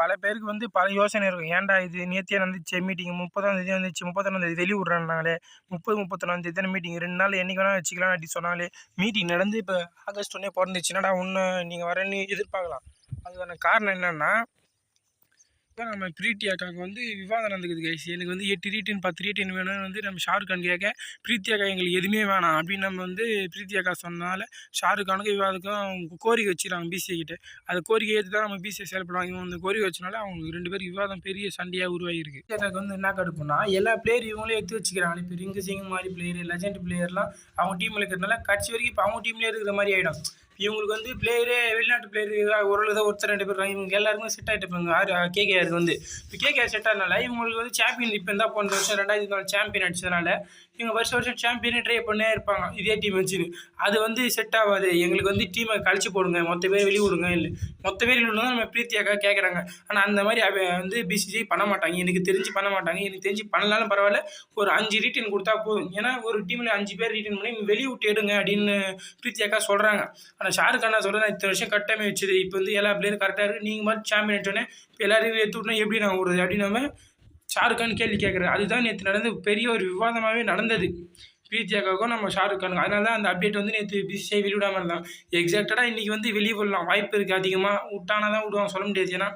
பல பேருக்கு வந்து பல யோசனை இருக்கும். ஏன்டா இது? நேத்தியே நடந்துச்சு மீட்டிங் முப்பதாம் தேதி வந்துச்சு. முப்பத்தொன்னாம் தேதி வெளிய விட்றேன்னாங்களே முப்பது முப்பத்தொன்னாம் தேதி தானே மீட்டிங் ரெண்டு நாள் என்றைக்கு வேணால் வச்சுக்கலாம் அப்படி சொன்னாலே மீட்டிங் நடந்து இப்போ ஆகஸ்ட் ஒன்றே பிறந்துச்சுனாடா ஒன்று நீங்கள் வரேன்னு எதிர்பார்க்கலாம். அதுக்கான காரணம் என்னென்னா இப்போ நம்ம பிரீத்தி அக்காவுக்கு வந்து விவாதம் நடந்துக்குது கைஸ் எனக்கு வந்து எட்டு ரீட்டின் பத்து ரீட்டின் வேணும்னு வந்து நம்ம ஷாருக் கான் கேட்க பிரீத்தி அக்கா எங்களுக்கு எதுவுமே வேணாம் அப்படின்னு நம்ம வந்து பிரீத்தி அக்கா சொன்னால ஷாருக் கானுக்கும் விவாதத்துக்கும் அவங்க கோரிக்கை வச்சுருக்காங்க பிசிஐ கிட்ட. அது கோரிக்கை ஏற்று தான் நம்ம பிசிஐ செயல்படுவாங்க. இவங்க அந்த கோரிக்கை வச்சனால அவங்க ரெண்டு பேரும் விவாதம் பெரிய சண்டையாக உருவாகிருக்கு அக்காவுக்கு வந்து என்ன கடுப்புனா எல்லா பிளேயர் இவங்களே எடுத்து வச்சுக்கிறாங்க. இப்போ ரிங்கு சிங் மாதிரி பிளேயர் லெஜண்ட் பிளேயர்லாம் அவங்க டீமில் இருக்கிறதுனால கட்சி வரைக்கும் இப்போ அவங்க டீம்லேயே இருக்கிற மாதிரி ஆகிடும் இவங்களுக்கு வந்து பிளேயரே வெளிநாட்டு பிளேயர் ஓரளவு தான் ஒருத்தர் ரெண்டு பேர் இவங்க எல்லாருமே செட் ஆகிட்டு இருப்பாங்க ஆறு கேகேஆருக்கு வந்து. இப்போ கேகேஆர் செட் ஆனால இவங்களுக்கு வந்து சாம்பியன் இப்போ இருந்தால் போன வருஷம் ரெண்டாயிரத்தி நாலு சாம்பியன் அடிச்சதுனால இவங்க வருஷம் வருஷம் சாம்பியனே ட்ரை பண்ணே இருப்பாங்க. இதே டீம் வச்சுன்னு. அது வந்து செட் ஆகாது. எங்களுக்கு வந்து டீமை கழிச்சு போடுங்க. மொத்த பேர் வெளியே விடுங்க. இல்லை. மொத்த பேர் இல்லை நம்ம பிரீத்தியாக கேட்குறாங்க ஆனால் அந்த மாதிரி அவ வந்து பிசிசி பண்ண மாட்டாங்க. எனக்கு தெரிஞ்சு பண்ண மாட்டாங்க. எனக்கு தெரிஞ்சு பண்ணலாலும் பரவாயில்ல. ஒரு அஞ்சு ரீட்டன் கொடுத்தா போதும். ஏன்னா ஒரு டீமில் அஞ்சு பேர் ரீட்டன் பண்ணி வெளியே விட்டு எடுங்க அப்படின்னு பிரீத்தியாக்கா சொல்கிறாங்க ஆனால் ஷாருக் கானா சொல்கிறேன் இத்தனை வருஷம் கட்டமே வச்சுது. இப்போ வந்து எல்லா பிளேயரும் கரெக்டாக இருக்குது நீங்கள் மாதிரி சாம்பியன் ஆகிட்டோன்னே இப்போ எல்லாரையும் எடுத்து எப்படி நான் விடுறது அப்படின்னு நம்ம ஷாருக் கான் கேள்வி கேட்குறாரு. அதுதான் நேற்று நடந்த பெரிய ஒரு விவாதமாகவே நடந்தது. பிரீத்தியாக்காவுக்கும் நம்ம ஷாருக் கானுக்கும். அதனால தான் அந்த அப்டேட் வந்து நேற்று பிசிஐ வெளியிடாமல் இருந்தான். எக்ஸாக்டடாக இன்றைக்கி வந்து வெளியே விடலாம் வாய்ப்பு இருக்குது அதிகமாக விட்டானா தான் விடுவான். சொல்ல முடியாது. ஏன்னா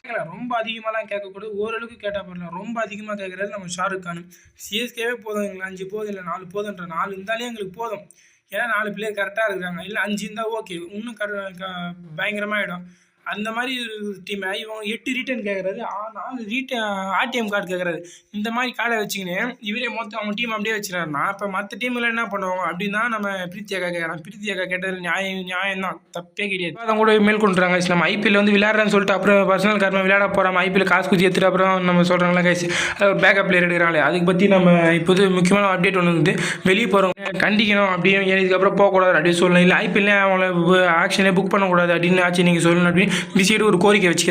கேட்கல. ரொம்ப அதிகமாகலாம் கேட்கக்கூடாது. ஓரளவுக்கு கேட்டால் போடலாம் ரொம்ப அதிகமாக கேட்குறது நம்ம ஷாருக் கான். சிஎஸ்கேவே போதும். எங்களுக்கு அஞ்சு போதும். இல்லை நாலு போதுன்ற நாலு இருந்தாலே எங்களுக்கு போதும். ஏன்னா நாலு பிளேயர் கரெக்டாக இருக்கிறாங்க. இல்லை அஞ்சு இருந்தால் ஓகே இன்னும் கர பயங்கரமாகிடும் அந்த மாதிரி டீமை இவங்க எட்டு ரீட்டன் கேட்குறது நாலு ரீட்டன் ஆர்டிஎம் கார்டு கேட்குறாரு இந்த மாதிரி கார்டை வச்சுக்கின்னு இவரே மொத்தம் அவங்க டீம் அப்படியே வச்சுருக்காருனா இப்போ மற்ற டீமில் என்ன பண்ணுவாங்க? அப்படின்னா நம்ம பிரீத்தி அக்கா கேட்குறோம் பிரீத்தி அக்கா கேட்டது நியாயம் நியாயம் தான் தப்பே கிடையாது. அதை கூட மேல் கொண்டுறாங்க நம்ம ஐபிஎல் வந்து விளையாடுறேன்னு சொல்லிட்டு அப்புறம் பர்சனல் காரணம் விளையாட போகிறோம் ஐபிஎல் காசு குச்சி எடுத்துட்டு அப்புறம் நம்ம சொல்கிறாங்களா கைஸ் பேக்கப் பிளேயர் எடுக்கிறாங்களே. அதுக்கு பற்றி நம்ம இப்போது முக்கியமான அப்டேட் ஒன்று வந்து வெளியே போகிறவங்க கண்டிக்கணும். அப்படியே இதுக்கப்புறம் போகக்கூடாது. அப்படின்னு சொல்லணும். இல்லை ஐபிஎல்லே அவங்கள ஆக்ஷனே புக் பண்ணக்கூடாது அப்படின்னு ஆச்சு. நீங்கள் சொல்லணும் அப்படின்னு பிசிஐடு ஒரு கோரிக்கை வச்சுக்கிறேன்.